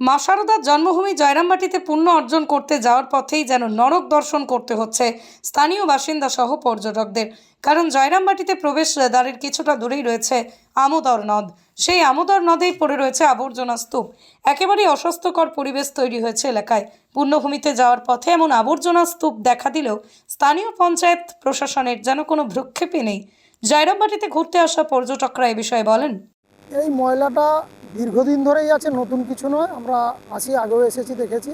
মা শারদার জন্মভূমি জয়রামবাটিতে পুণ্য অর্জন করতে যাওয়ার পথেই যেন নরক দর্শন করতে হচ্ছে স্থানীয় বাসিন্দা সহ পর্যটকদের। কারণ জয়রামবাটিতে প্রবেশ দ্বারের কিছুটা দূরেই রয়েছে আমোদর নদ। সেই আমোদর নদেই পড়ে রয়েছে আবর্জনা স্তূপ। একেবারেই অস্বাস্থ্যকর পরিবেশ তৈরি হয়েছে এলাকায়। পুণ্যভূমিতে যাওয়ার পথে এমন আবর্জনা স্তূপ দেখা দিলেও স্থানীয় পঞ্চায়েত প্রশাসনের যেন কোনো ভ্রুক্ষেপই নেই। জয়রামবাটিতে ঘুরতে আসা পর্যটকরা এ বিষয়ে বলেন। এই ময়লাটা দীর্ঘদিন ধরেই আছে, নতুন কিছু নয়। আমরা আসি, আগেও এসেছি, দেখেছি।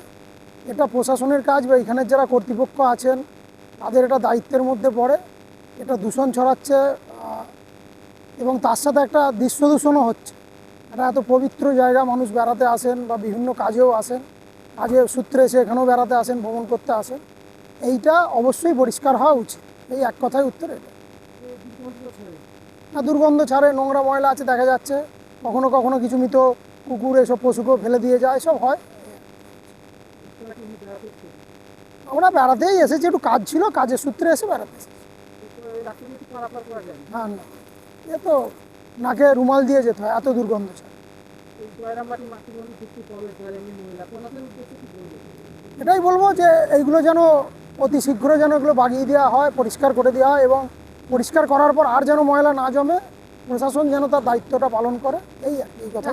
এটা প্রশাসনের কাজ বা এখানের যারা কর্তৃপক্ষ আছেন, তাদের এটা দায়িত্বের মধ্যে পড়ে। এটা দূষণ ছড়াচ্ছে এবং তার সাথে একটা দৃশ্য দূষণও হচ্ছে। এটা এত পবিত্র জায়গা, মানুষ বেড়াতে আসেন বা বিভিন্ন কাজেও আসেন। কাজে সূত্রে এসে এখানেও বেড়াতে আসেন, ভ্রমণ করতে আসেন। এইটা অবশ্যই পরিষ্কার হওয়া উচিত। এই এক কথায় উত্তর এটা। না, দুর্গন্ধ ছাড়ে, নোংরা ময়লা আছে, দেখা যাচ্ছে। কখনো কখনো কিছু মৃত কুকুর এসব পশুকেও ফেলে দিয়ে যায়, এসব হয়। আমরা বেড়াতেই এসেছি, একটু কাজ ছিল, কাজের সূত্রে এসে বেড়াতে না না। এ তো নাকে রুমাল দিয়ে যেতে হয়, এত দুর্গন্ধ ছাড়ে। এটাই বলব যে, এইগুলো যেন অতি শীঘ্র যেন এগুলো বাগিয়ে দেওয়া হয়, পরিষ্কার করে দেওয়া হয় এবং পরিষ্কার করার পর আর যেন ময়লা না জমে প্রশাসন যেন তার দায়িত্বটা পালন করে এই এই কথা।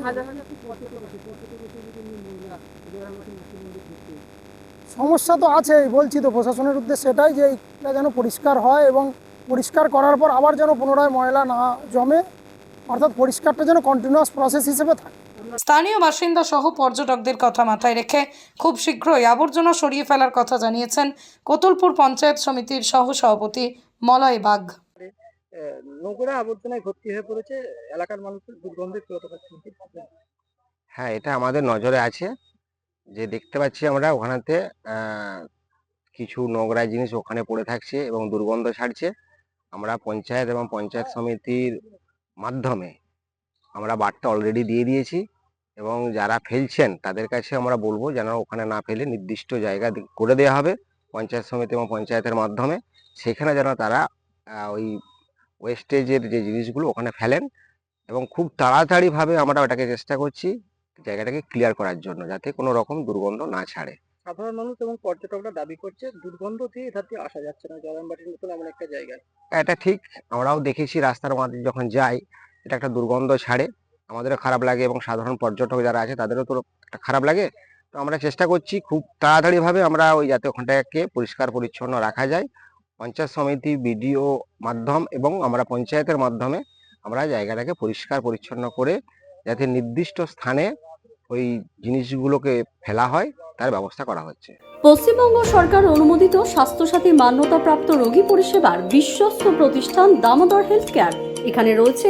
সমস্যা তো আছেই বলছি তো প্রশাসনের উদ্দেশ্যে সেটাই যে এটা যেন পরিষ্কার হয় এবং পরিষ্কার করার পর আবার যেন পুনরায় ময়লা না জমে অর্থাৎ পরিষ্কারটা যেন কন্টিনিউয়াস প্রসেস হিসেবে থাকে। স্থানীয় বাসিন্দা সহ পর্যটকদের কথা মাথায় রেখে খুব শীঘ্রই আবর্জনা সরিয়ে ফেলার কথা জানিয়েছেন কোতুলপুর পঞ্চায়েত সমিতির সহ সভাপতি মলয় আহ, নোংরা আবর্জনায় ভর্তি হয়ে পড়েছে এলাকার মানুষের দুর্গন্ধে হ্যাঁ এটা আমাদের নজরে আছে। যে দেখতে পাচ্ছি আমরা ওখানেতে কিছু নোংরা জিনিস ওখানে পড়ে থাকছে এবং দুর্গন্ধ ছাড়ছে। আমরা পঞ্চায়েত এবং পঞ্চায়েত সমিতির মাধ্যমে আমরা বার্তা অলরেডি দিয়ে দিয়েছি এবং যারা ফেলছেন তাদের কাছে আমরা বলব যেন ওখানে না ফেলে নির্দিষ্ট জায়গা করে দেওয়া হবে পঞ্চায়েত সমিতি এবং পঞ্চায়েতের মাধ্যমে। সেখানে যেন তারা ওই ওয়েস্টেজের যে জিনিসগুলো ওখানে ফেলেন এবং খুব তাড়াতাড়িভাবে আমরা ওটাকে চেষ্টা করছি জায়গাটাকে ক্লিয়ার করার জন্য যাতে কোনো রকম দুর্গন্ধ না ছাড়ে। সাধারণ মানুষ এবং পর্যটকরা দাবি করছে দুর্গন্ধ দিয়ে এধার দিয়ে আসা যাচ্ছে না। জলানবাটির মতন এমন একটা জায়গায় এটা ঠিক আমরাও দেখেছি রাস্তার মাঝে যখন যাই এটা একটা দুর্গন্ধ ছাড়ে আমাদেরও খারাপ লাগে এবং সাধারণ পর্যটক যারা আছে তাদেরও তো একটা খারাপ লাগে। তো আমরা চেষ্টা করছি খুব তাড়াতাড়িভাবে আমরা ওই যাতে ওখানটাকে পরিষ্কার পরিচ্ছন্ন রাখা যায়। পঞ্চায়েত সমিতি, বিডিও মাধ্যম এবং আমরা পঞ্চায়েতের মাধ্যমে আমরা জায়গাটাকে পরিষ্কার, পরিচ্ছন্ন করে যাতে নির্দিষ্ট স্থানে ওই জিনিসগুলোকে ফেলা হয়, তার ব্যবস্থা করা হচ্ছে। পশ্চিমবঙ্গ সরকার অনুমোদিত স্বাস্থ্যসাথী মান্যতাপ্রাপ্ত রোগী পরিষেবার বিশ্বস্ত প্রতিষ্ঠান দামোদর হেলথ কেয়ার। এখানে রয়েছে